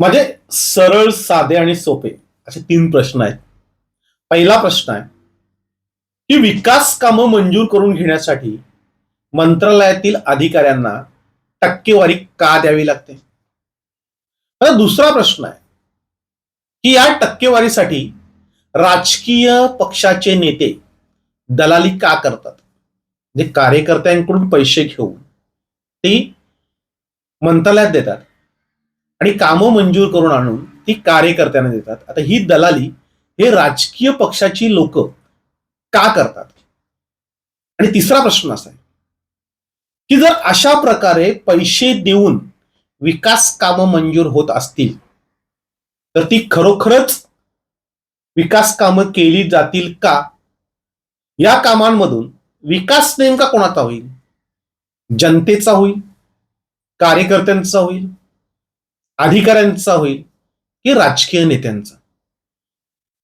माझे सरळ साधे आणि सोपे असे तीन प्रश्न आहेत. पहिला प्रश्न आहे की विकास कामं मंजूर करून घेण्यासाठी मंत्रालयातील अधिकाऱ्यांना टक्केवारी का द्यावी लागते? आता दुसरा प्रश्न आहे की या टक्केवारीसाठी राजकीय पक्षाचे नेते दलाली का करतात? म्हणजे कार्यकर्त्यांकडून पैसे घेऊन ती मंत्रालयात देतात. आणि कामं मंजूर करून आणून ती कार्यकर्त्यांना देतात. आता ही दलाली हे राजकीय पक्षाची लोक का करतात? आणि तिसरा प्रश्न असा आहे की जर अशा प्रकारे पैसे देऊन विकास कामं मंजूर होत असतील तर ती खरोखरच विकास कामं केली जातील का? या कामांमधून विकास नेमका कोणाचा होईल? जनतेचा होईल? कार्यकर्त्यांचा होईल? अधिकाऱ्यांचा होईल की राजकीय नेत्यांचा?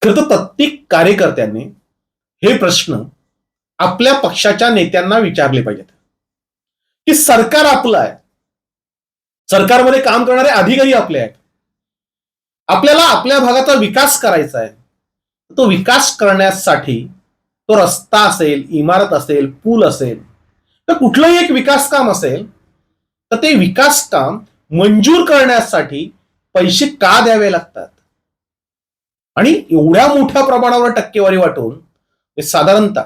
खरं तर प्रत्येक कार्यकर्त्याने हे प्रश्न आपल्या पक्षाच्या नेत्यांना विचारले पाहिजेत. की सरकार आपलं आहे. सरकारमध्ये काम करणारे अधिकारी आपले आहेत. आपल्याला आपल्या भागाचा विकास करायचा आहे. तो विकास करण्यासाठी तो रस्ता असेल इमारत असेल पूल असेल तर कुठलंही एक विकास काम असेल तर ते विकास काम मंजूर करण्यासाठी पैसे का द्यावे लागतात? आणि एवढ्या मोठ्या प्रमाणावर टक्केवारी वाटून म्हणजे साधारणतः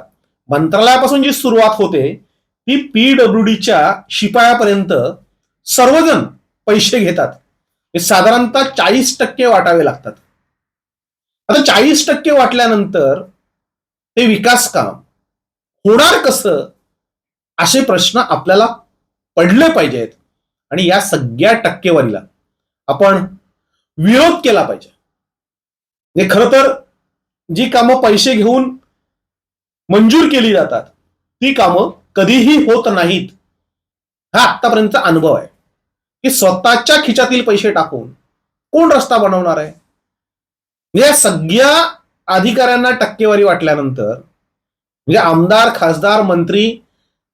मंत्रालयापासून जी सुरुवात होते ती पीडब्ल्यूडीच्या शिपायापर्यंत सर्वजण पैसे घेतात. हे साधारणतः चाळीस टक्के वाटावे लागतात. आता चाळीस टक्के वाटल्यानंतर ते विकास काम होणार कसं? असे प्रश्न आपल्याला पडले पाहिजेत. आणि या सगळ्या टक्केवारीला आपण विरोध केला पाहिजे. म्हणजे खरं तर जी कामं पैसे घेऊन मंजूर केली जातात ती कामं कधीही होत नाहीत हा आतापर्यंतचा अनुभव आहे. की स्वतःच्या खिच्यातील पैसे टाकून कोण रस्ता बनवणार आहे? म्हणजे या सगळ्या अधिकाऱ्यांना टक्केवारी वाटल्यानंतर म्हणजे आमदार खासदार मंत्री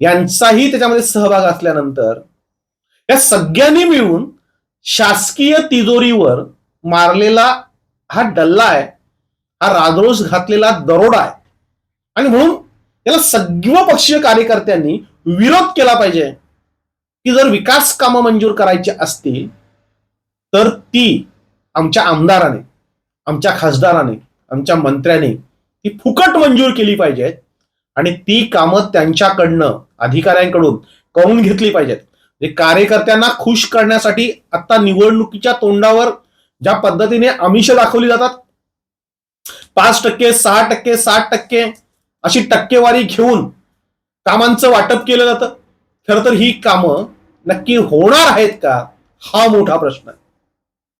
यांचाही त्याच्यामध्ये सहभाग असल्यानंतर या सगळ्यांनी मिळून शासकीय तिजोरीवर मारलेला हा डल्ला आहे हा राजरोष घातलेला दरोडा आहे. आणि म्हणून याला सगळ्या पक्षीय कार्यकर्त्यांनी विरोध केला पाहिजे. की जर विकास कामं मंजूर करायची असतील तर ती आमच्या आमदाराने आमच्या खासदाराने आमच्या मंत्र्याने ती फुकट मंजूर केली पाहिजेत. आणि ती कामं त्यांच्याकडनं अधिकाऱ्यांकडून करून घेतली पाहिजेत. कार्यकर्त्यांना खुश करण्यासाठी आता निवडणुकीच्या तोंडावर ज्या पद्धतीने आमिष दाखवली जातात पाच टक्के सहा टक्के साठ टक्के अशी टक्केवारी घेऊन कामांचं वाटप केलं जातं. खरं तर ही कामं नक्की होणार आहेत का? हा मोठा प्रश्न आहे.